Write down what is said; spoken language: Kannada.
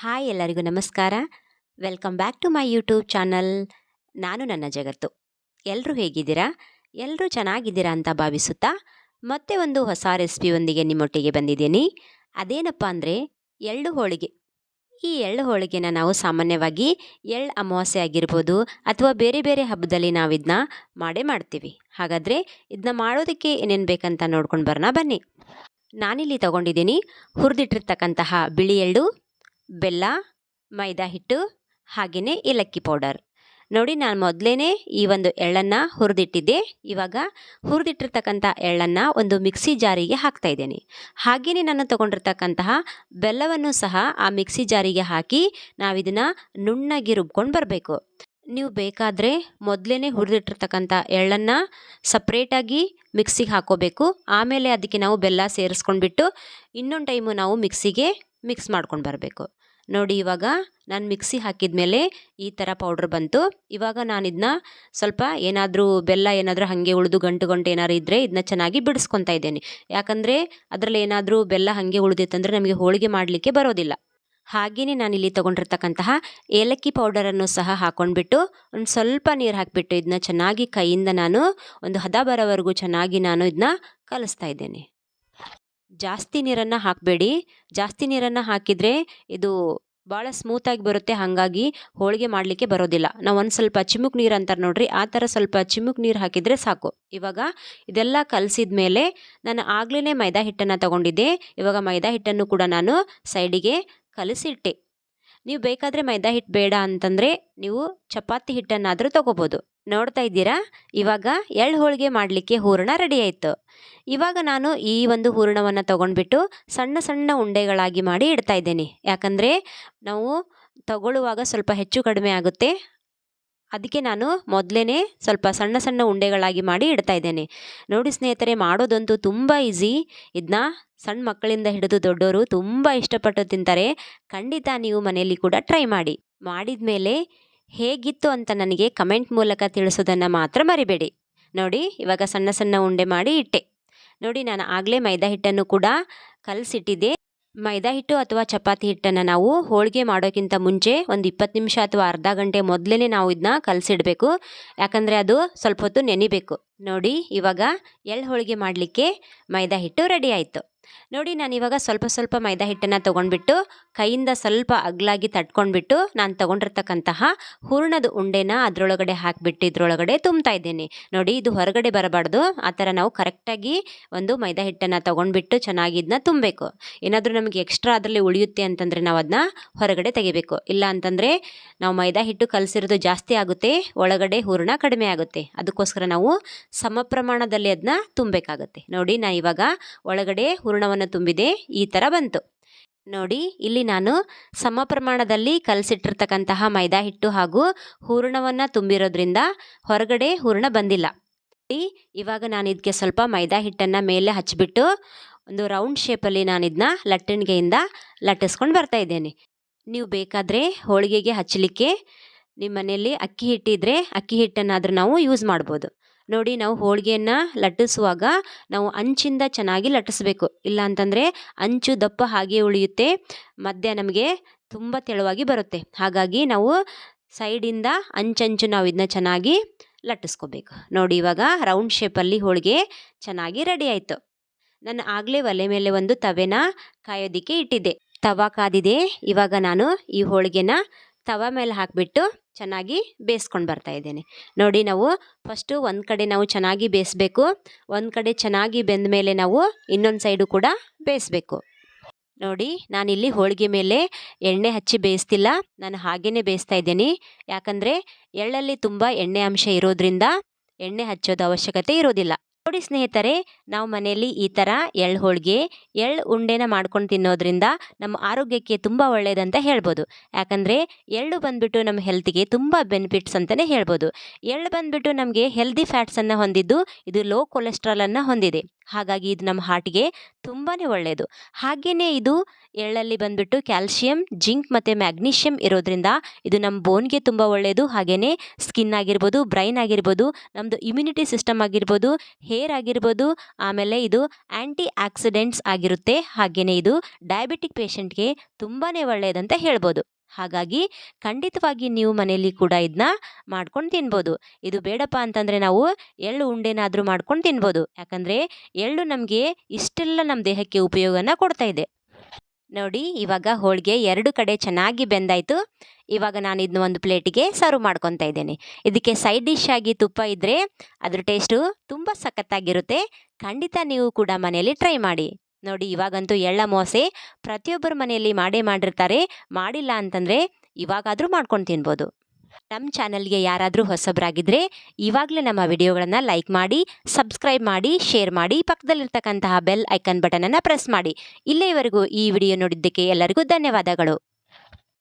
ಹಾಯ್ ಎಲ್ಲರಿಗೂ ನಮಸ್ಕಾರ. Welcome back to my YouTube channel ನಾನು ನನ್ನ ಜಗತ್ತು. ಎಲ್ಲರೂ ಹೇಗಿದ್ದೀರಾ? ಎಲ್ಲರೂ ಚೆನ್ನಾಗಿದ್ದೀರಾ ಅಂತ ಭಾವಿಸುತ್ತಾ? ಮತ್ತೆ ಒಂದು ಹೊಸ ರೆಸಿಪಿಯೊಂದಿಗೆ ನಿಮ್ಮೊಟ್ಟಿಗೆ ಬಂದಿದ್ದೀನಿ. ಅದೇನಪ್ಪ ಅಂದರೆ ಎಳ್ಳು ಹೋಳಿಗೆ. ಈ ಎಳ್ಳು ಹೋಳಿಗೆನ ನಾವು ಸಾಮಾನ್ಯವಾಗಿ ಎಳ್ಳು ಅಮಾವಾಸ್ಯೆ ಆಗಿರ್ಬೋದು ಅಥವಾ ಬೇರೆ ಬೇರೆ ಹಬ್ಬದಲ್ಲಿ ನಾವು ಇದನ್ನ ಮಾಡೇ ಮಾಡ್ತೀವಿ. ಹಾಗಾದರೆ ಇದನ್ನ ಮಾಡೋದಕ್ಕೆ ಏನೇನು ಬೇಕಂತ ನೋಡ್ಕೊಂಡು ಬರೋಣ ಬನ್ನಿ. ನಾನಿಲ್ಲಿ ತಗೊಂಡಿದ್ದೀನಿ ಹುರಿದಿಟ್ಟಿರ್ತಕ್ಕಂತಹ ಬಿಳಿ ಎಳ್ಳು ಬೆಲ್ಲ, ಮೈದಾ ಹಿಟ್ಟು ಹಾಗೆಯೇ ಏಲಕ್ಕಿ ಪೌಡರ್. ನೋಡಿ ನಾನು ಮೊದಲೇ ಈ ಒಂದು ಎಳ್ಳನ್ನು ಹುರಿದಿಟ್ಟಿದ್ದೆ. ಇವಾಗ ಹುರಿದಿಟ್ಟಿರ್ತಕ್ಕಂಥ ಎಳ್ಳನ್ನು ಒಂದು ಮಿಕ್ಸಿ ಜಾರಿಗೆ ಹಾಕ್ತಾ ಇದ್ದೇನೆ. ಹಾಗೆಯೇ ನಾನು ತೊಗೊಂಡಿರ್ತಕ್ಕಂತಹ ಬೆಲ್ಲವನ್ನು ಸಹ ಆ ಮಿಕ್ಸಿ ಜಾರಿಗೆ ಹಾಕಿ ನಾವಿದನ್ನು ನುಣ್ಣಗೆ ರುಬ್ಕೊಂಡು ಬರಬೇಕು. ನೀವು ಬೇಕಾದರೆ ಮೊದಲೇ ಹುರಿದಿಟ್ಟಿರ್ತಕ್ಕಂಥ ಎಳ್ಳನ್ನು ಸಪ್ರೇಟಾಗಿ ಮಿಕ್ಸಿಗೆ ಹಾಕೋಬೇಕು. ಆಮೇಲೆ ಅದಕ್ಕೆ ನಾವು ಬೆಲ್ಲ ಸೇರಿಸ್ಕೊಂಡ್ಬಿಟ್ಟು ಇನ್ನೊಂದು ಟೈಮು ನಾವು ಮಿಕ್ಸಿಗೆ ಮಿಕ್ಸ್ ಮಾಡ್ಕೊಂಡು ಬರಬೇಕು. ನೋಡಿ ಇವಾಗ ನಾನು ಮಿಕ್ಸಿ ಹಾಕಿದ ಮೇಲೆ ಈ ಥರ ಪೌಡ್ರ್ ಬಂತು. ಇವಾಗ ನಾನು ಇದನ್ನ ಸ್ವಲ್ಪ ಏನಾದರೂ ಬೆಲ್ಲ ಏನಾದರೂ ಹಾಗೆ ಉಳಿದು ಗಂಟು ಗಂಟು ಏನಾದ್ರು ಇದ್ದರೆ ಇದನ್ನ ಚೆನ್ನಾಗಿ ಬಿಡಿಸ್ಕೊತಾ ಇದ್ದೇನೆ. ಯಾಕಂದರೆ ಅದರಲ್ಲಿ ಏನಾದರೂ ಬೆಲ್ಲ ಹಾಗೆ ಉಳಿದಿತ್ತಂದರೆ ನಮಗೆ ಹೋಳಿಗೆ ಮಾಡಲಿಕ್ಕೆ ಬರೋದಿಲ್ಲ. ಹಾಗೆಯೇ ಇಲ್ಲಿ ತೊಗೊಂಡಿರ್ತಕ್ಕಂತಹ ಏಲಕ್ಕಿ ಪೌಡರನ್ನು ಸಹ ಹಾಕ್ಕೊಂಡ್ಬಿಟ್ಟು ಒಂದು ಸ್ವಲ್ಪ ನೀರು ಹಾಕಿಬಿಟ್ಟು ಇದನ್ನ ಚೆನ್ನಾಗಿ ಕೈಯಿಂದ ನಾನು ಒಂದು ಹದ ಬರೋವರೆಗೂ ಚೆನ್ನಾಗಿ ನಾನು ಇದನ್ನ ಕಲಿಸ್ತಾ ಇದ್ದೇನೆ. ಜಾಸ್ತಿ ನೀರನ್ನು ಹಾಕಬೇಡಿ. ಜಾಸ್ತಿ ನೀರನ್ನು ಹಾಕಿದರೆ ಇದು ಭಾಳ ಸ್ಮೂತಾಗಿ ಬರುತ್ತೆ. ಹಾಗಾಗಿ ಹೋಳಿಗೆ ಮಾಡಲಿಕ್ಕೆ ಬರೋದಿಲ್ಲ. ನಾವು ಒಂದು ಸ್ವಲ್ಪ ಚಿಮುಕ್ ನೀರು ಅಂತಾರೆ ನೋಡ್ರಿ, ಆ ಥರ ಸ್ವಲ್ಪ ಚಿಮುಕ್ ನೀರು ಹಾಕಿದರೆ ಸಾಕು. ಇವಾಗ ಇದೆಲ್ಲ ಕಲಸಿದ ಮೇಲೆ ನಾನು ಆಗಲೇ ಮೈದಾ ಹಿಟ್ಟನ್ನು ತಗೊಂಡಿದ್ದೆ. ಇವಾಗ ಮೈದಾ ಹಿಟ್ಟನ್ನು ಕೂಡ ನಾನು ಸೈಡಿಗೆ ಕಲಸಿಟ್ಟೆ. ನೀವು ಬೇಕಾದರೆ ಮೈದಾ ಹಿಟ್ಟು ಬೇಡ ಅಂತಂದರೆ ನೀವು ಚಪಾತಿ ಹಿಟ್ಟನ್ನಾದರೂ ತೊಗೋಬೋದು. ನೋಡ್ತಾ ಇದ್ದೀರಾ? ಇವಾಗ ಎಳ್ಳು ಹೋಳಿಗೆ ಮಾಡಲಿಕ್ಕೆ ಹೂರಣ ರೆಡಿ ಆಯಿತು. ಇವಾಗ ನಾನು ಈ ಒಂದು ಹೂರಣವನ್ನು ತೊಗೊಂಡ್ಬಿಟ್ಟು ಸಣ್ಣ ಸಣ್ಣ ಉಂಡೆಗಳಾಗಿ ಮಾಡಿ ಇಡ್ತಾ ಇದ್ದೇನೆ. ಯಾಕಂದರೆ ನಾವು ತಗೊಳ್ಳುವಾಗ ಸ್ವಲ್ಪ ಹೆಚ್ಚು ಕಡಿಮೆ ಆಗುತ್ತೆ. ಅದಕ್ಕೆ ನಾನು ಮೊದಲೇ ಸ್ವಲ್ಪ ಸಣ್ಣ ಸಣ್ಣ ಉಂಡೆಗಳಾಗಿ ಮಾಡಿ ಇಡ್ತಾ ಇದ್ದೇನೆ. ನೋಡಿ ಸ್ನೇಹಿತರೆ, ಮಾಡೋದಂತೂ ತುಂಬ ಈಸಿ. ಇದನ್ನ ಸಣ್ಣ ಮಕ್ಕಳಿಂದ ಹಿಡಿದು ದೊಡ್ಡವರು ತುಂಬ ಇಷ್ಟಪಟ್ಟು ತಿಂತಾರೆ. ಖಂಡಿತ ನೀವು ಮನೆಯಲ್ಲಿ ಕೂಡ ಟ್ರೈ ಮಾಡಿ. ಮಾಡಿದ ಮೇಲೆ ಹೇಗಿತ್ತು ಅಂತ ನನಗೆ ಕಮೆಂಟ್ ಮೂಲಕ ತಿಳಿಸೋದನ್ನು ಮಾತ್ರ ಮರಿಬೇಡಿ. ನೋಡಿ, ಇವಾಗ ಸಣ್ಣ ಸಣ್ಣ ಉಂಡೆ ಮಾಡಿ ಇಟ್ಟೆ. ನೋಡಿ, ನಾನು ಆಗಲೇ ಮೈದಾ ಹಿಟ್ಟನ್ನು ಕೂಡ ಕಲಸಿಟ್ಟಿದ್ದೆ. ಮೈದಾ ಹಿಟ್ಟು ಅಥವಾ ಚಪಾತಿ ಹಿಟ್ಟನ್ನು ನಾವು ಹೋಳಿಗೆ ಮಾಡೋಕ್ಕಿಂತ ಮುಂಚೆ ಒಂದು ಇಪ್ಪತ್ತು ನಿಮಿಷ ಅಥವಾ ಅರ್ಧ ಗಂಟೆ ಮೊದಲೇ ನಾವು ಇದನ್ನ ಕಲಸಿಡಬೇಕು. ಯಾಕಂದರೆ ಅದು ಸ್ವಲ್ಪ ಹೊತ್ತು ನೆನಿಬೇಕು. ನೋಡಿ ಇವಾಗ ಎಳ್ಳು ಹೋಳಿಗೆ ಮಾಡಲಿಕ್ಕೆ ಮೈದಾ ಹಿಟ್ಟು ರೆಡಿ ಆಯಿತು. ನೋಡಿ, ನಾನು ಇವಾಗ ಸ್ವಲ್ಪ ಸ್ವಲ್ಪ ಮೈದಾ ಹಿಟ್ಟನ್ನು ತೊಗೊಂಡ್ಬಿಟ್ಟು, ಕೈಯಿಂದ ಸ್ವಲ್ಪ ಅಗ್ಲಾಗಿ ತಟ್ಕೊಂಡ್ಬಿಟ್ಟು, ನಾನು ತೊಗೊಂಡಿರ್ತಕ್ಕಂತಹ ಹೂರ್ಣದ ಉಂಡೆನ ಅದರೊಳಗಡೆ ಹಾಕಿಬಿಟ್ಟು, ಇದ್ರೊಳಗಡೆ ತುಂಬ್ತಾ ಇದ್ದೀನಿ. ನೋಡಿ, ಇದು ಹೊರಗಡೆ ಬರಬಾರ್ದು. ಆ ಥರ ನಾವು ಕರೆಕ್ಟಾಗಿ ಒಂದು ಮೈದಾ ಹಿಟ್ಟನ್ನು ತೊಗೊಂಡ್ಬಿಟ್ಟು ಚೆನ್ನಾಗಿ ಇದನ್ನ ತುಂಬಬೇಕು. ಏನಾದರೂ ನಮಗೆ ಎಕ್ಸ್ಟ್ರಾ ಅದರಲ್ಲಿ ಉಳಿಯುತ್ತೆ ಅಂತಂದರೆ ನಾವು ಅದನ್ನ ಹೊರಗಡೆ ತೆಗಿಬೇಕು. ಇಲ್ಲ ಅಂತಂದರೆ ನಾವು ಮೈದಾ ಹಿಟ್ಟು ಕಲಸಿರೋದು ಜಾಸ್ತಿ ಆಗುತ್ತೆ, ಒಳಗಡೆ ಹೂರಣ ಕಡಿಮೆ ಆಗುತ್ತೆ. ಅದಕ್ಕೋಸ್ಕರ ನಾವು ಸಮ ಪ್ರಮಾಣದಲ್ಲಿ ಅದನ್ನ ತುಂಬಬೇಕಾಗುತ್ತೆ. ನೋಡಿ ನಾನು ಇವಾಗ ಒಳಗಡೆ ಹೂರಣವನ್ನು ತುಂಬಿದೆ, ಈ ಥರ ಬಂತು. ನೋಡಿ, ಇಲ್ಲಿ ನಾನು ಸಮ ಪ್ರಮಾಣದಲ್ಲಿ ಕಲಸಿಟ್ಟಿರ್ತಕ್ಕಂತಹ ಮೈದಾ ಹಿಟ್ಟು ಹಾಗೂ ಹೂರ್ಣವನ್ನು ತುಂಬಿರೋದ್ರಿಂದ ಹೊರಗಡೆ ಹೂರ್ಣ ಬಂದಿಲ್ಲ. ಇವಾಗ ನಾನು ಇದಕ್ಕೆ ಸ್ವಲ್ಪ ಮೈದಾ ಹಿಟ್ಟನ್ನು ಮೇಲೆ ಹಚ್ಚಿಬಿಟ್ಟು ಒಂದು ರೌಂಡ್ ಶೇಪಲ್ಲಿ ನಾನು ಇದನ್ನ ಲಟ್ಟಣಿಗೆಯಿಂದ ಲಟ್ಟಿಸ್ಕೊಂಡು ಬರ್ತಾ ಇದ್ದೇನೆ. ನೀವು ಬೇಕಾದರೆ ಹೋಳಿಗೆಗೆ ಹಚ್ಚಲಿಕ್ಕೆ ನಿಮ್ಮ ಮನೆಯಲ್ಲಿ ಅಕ್ಕಿ ಹಿಟ್ಟಿದ್ರೆ ಅಕ್ಕಿ ಹಿಟ್ಟನ್ನಾದರೂ ನಾವು ಯೂಸ್ ಮಾಡ್ಬೋದು. ನೋಡಿ ನಾವು ಹೋಳಿಗೆಯನ್ನು ಲಟ್ಟಿಸುವಾಗ ನಾವು ಅಂಚಿಂದ ಚೆನ್ನಾಗಿ ಲಟ್ಟಿಸ್ಬೇಕು. ಇಲ್ಲ ಅಂತಂದರೆ ಅಂಚು ದಪ್ಪ ಹಾಗೆ ಉಳಿಯುತ್ತೆ, ಮಧ್ಯ ನಮಗೆ ತುಂಬ ತೆಳುವಾಗಿ ಬರುತ್ತೆ. ಹಾಗಾಗಿ ನಾವು ಸೈಡಿಂದ ಅಂಚಂಚು ನಾವು ಇದನ್ನ ಚೆನ್ನಾಗಿ ಲಟ್ಟಿಸ್ಕೋಬೇಕು. ನೋಡಿ ಇವಾಗ ರೌಂಡ್ ಶೇಪಲ್ಲಿ ಹೋಳಿಗೆ ಚೆನ್ನಾಗಿ ರೆಡಿ ಆಯಿತು. ನಾನು ಆಗಲೇ ಒಲೆ ಮೇಲೆ ಒಂದು ತವೆನ ಕಾಯೋದಕ್ಕೆ ಇಟ್ಟಿದ್ದೆ. ತವ ಕಾದಿದೆ. ಇವಾಗ ನಾನು ಈ ಹೋಳಿಗೆನ ತವ ಮೇಲೆ ಹಾಕಿಬಿಟ್ಟು ಚೆನ್ನಾಗಿ ಬೇಯಿಸ್ಕೊಂಡು ಬರ್ತಾ ನೋಡಿ ನಾವು ಫಸ್ಟು ಒಂದು ಕಡೆ ನಾವು ಚೆನ್ನಾಗಿ ಬೇಯಿಸ್ಬೇಕು. ಒಂದು ಕಡೆ ಚೆನ್ನಾಗಿ ಬೆಂದ ಮೇಲೆ ನಾವು ಇನ್ನೊಂದು ಸೈಡು ಕೂಡ ಬೇಯಿಸ್ಬೇಕು. ನೋಡಿ ನಾನಿಲ್ಲಿ ಹೋಳಿಗೆ ಮೇಲೆ ಎಣ್ಣೆ ಹಚ್ಚಿ ಬೇಯಿಸ್ತಿಲ್ಲ. ನಾನು ಹಾಗೇ ಬೇಯಿಸ್ತಾ ಇದ್ದೀನಿ. ಯಾಕಂದರೆ ಎಳ್ಳಲ್ಲಿ ತುಂಬ ಎಣ್ಣೆ ಅಂಶ ಇರೋದ್ರಿಂದ ಎಣ್ಣೆ ಹಚ್ಚೋದು ಅವಶ್ಯಕತೆ ಇರೋದಿಲ್ಲ. ನೋಡಿ ಸ್ನೇಹಿತರೆ, ನಾವು ಮನೆಯಲ್ಲಿ ಈ ಥರ ಎಳ್ಳು ಹೋಳಿಗೆ, ಎಳ್ಳು ಉಂಡೆನ ಮಾಡ್ಕೊಂಡು ತಿನ್ನೋದ್ರಿಂದ ನಮ್ಮ ಆರೋಗ್ಯಕ್ಕೆ ತುಂಬ ಒಳ್ಳೆಯದಂತ ಹೇಳ್ಬೋದು. ಯಾಕಂದರೆ ಎಳ್ಳು ಬಂದುಬಿಟ್ಟು ನಮ್ಮ ಹೆಲ್ತಿಗೆ ತುಂಬ ಬೆನಿಫಿಟ್ಸ್ ಅಂತಲೇ ಹೇಳ್ಬೋದು. ಎಳ್ಳು ಬಂದುಬಿಟ್ಟು ನಮಗೆ ಹೆಲ್ದಿ ಫ್ಯಾಟ್ಸನ್ನು ಹೊಂದಿದ್ದು ಇದು ಲೋ ಕೊಲೆಸ್ಟ್ರಾಲನ್ನು ಹೊಂದಿದೆ. ಹಾಗಾಗಿ ಇದು ನಮ್ಮ ಹಾರ್ಟ್ಗೆ ತುಂಬಾ ಒಳ್ಳೆಯದು ಹಾಗೆಯೇ ಇದು ಎಳ್ಳಲ್ಲಿ ಬಂದುಬಿಟ್ಟು ಕ್ಯಾಲ್ಶಿಯಂ, ಜಿಂಕ್ ಮತ್ತು ಮ್ಯಾಗ್ನೀಷಿಯಂ ಇರೋದ್ರಿಂದ ಇದು ನಮ್ಮ ಬೋನ್ಗೆ ತುಂಬ ಒಳ್ಳೆಯದು ಹಾಗೆಯೇ ಸ್ಕಿನ್ ಆಗಿರ್ಬೋದು, ಬ್ರೈನ್ ಆಗಿರ್ಬೋದು ನಮ್ಮದು ಇಮ್ಯುನಿಟಿ ಸಿಸ್ಟಮ್ ಆಗಿರ್ಬೋದು, ಹೇರ್ ಆಗಿರ್ಬೋದು, ಆಮೇಲೆ ಇದು ಆ್ಯಂಟಿ ಆಕ್ಸಿಡೆಂಟ್ಸ್ ಆಗಿರುತ್ತೆ. ಹಾಗೆಯೇ ಇದು ಡಯಾಬಿಟಿಕ್ ಪೇಷಂಟ್ಗೆ ತುಂಬಾ ಒಳ್ಳೆಯದಂತ ಹೇಳ್ಬೋದು. ಹಾಗಾಗಿ ಖಂಡಿತವಾಗಿ ನೀವು ಮನೆಯಲ್ಲಿ ಕೂಡ ಇದನ್ನ ಮಾಡ್ಕೊಂಡು ತಿನ್ಬೋದು. ಇದು ಬೇಡಪ್ಪ ಅಂತಂದರೆ ನಾವು ಎಳ್ಳು ಉಂಡೆನಾದರೂ ಮಾಡ್ಕೊಂಡು ತಿನ್ಬೋದು. ಯಾಕಂದರೆ ಎಳ್ಳು ನಮಗೆ ಇಷ್ಟೆಲ್ಲ ನಮ್ಮ ದೇಹಕ್ಕೆ ಉಪಯೋಗನ ಕೊಡ್ತಾ ಇದೆ. ನೋಡಿ, ಇವಾಗ ಹೋಳಿಗೆ ಎರಡು ಕಡೆ ಚೆನ್ನಾಗಿ ಬೆಂದಾಯಿತು. ಇವಾಗ ನಾನು ಇದನ್ನ ಒಂದು ಪ್ಲೇಟಿಗೆ ಸರ್ವ್ ಮಾಡ್ಕೊತಾ ಇದ್ದೇನೆ. ಇದಕ್ಕೆ ಸೈಡ್ ಡಿಶ್ ಆಗಿ ತುಪ್ಪ ಇದ್ದರೆ ಅದ್ರ ಟೇಸ್ಟು ತುಂಬ ಸಖತ್ತಾಗಿರುತ್ತೆ. ಖಂಡಿತ ನೀವು ಕೂಡ ಮನೆಯಲ್ಲಿ ಟ್ರೈ ಮಾಡಿ. ನೋಡಿ, ಇವಾಗಂತೂ ಎಳ್ಳಮೋಸೆ ಪ್ರತಿಯೊಬ್ಬರ ಮನೆಯಲ್ಲಿ ಮಾಡೇ ಮಾಡಿರ್ತಾರೆ. ಮಾಡಿಲ್ಲ ಅಂತಂದರೆ ಇವಾಗಾದರೂ ಮಾಡ್ಕೊಂಡು ತಿನ್ಬೋದು. ನಮ್ಮ ಚಾನಲ್ಗೆ ಯಾರಾದರೂ ಹೊಸಬರಾಗಿದ್ದರೆ ಇವಾಗಲೇ ನಮ್ಮ ವಿಡಿಯೋಗಳನ್ನು ಲೈಕ್ ಮಾಡಿ, ಸಬ್ಸ್ಕ್ರೈಬ್ ಮಾಡಿ, ಶೇರ್ ಮಾಡಿ, ಪಕ್ಕದಲ್ಲಿರ್ತಕ್ಕಂತಹ ಬೆಲ್ ಐಕನ್ ಬಟನನ್ನು ಪ್ರೆಸ್ ಮಾಡಿ. ಇಲ್ಲೇವರೆಗೂ ಈ ವಿಡಿಯೋ ನೋಡಿದ್ದಕ್ಕೆ ಎಲ್ಲರಿಗೂ ಧನ್ಯವಾದಗಳು.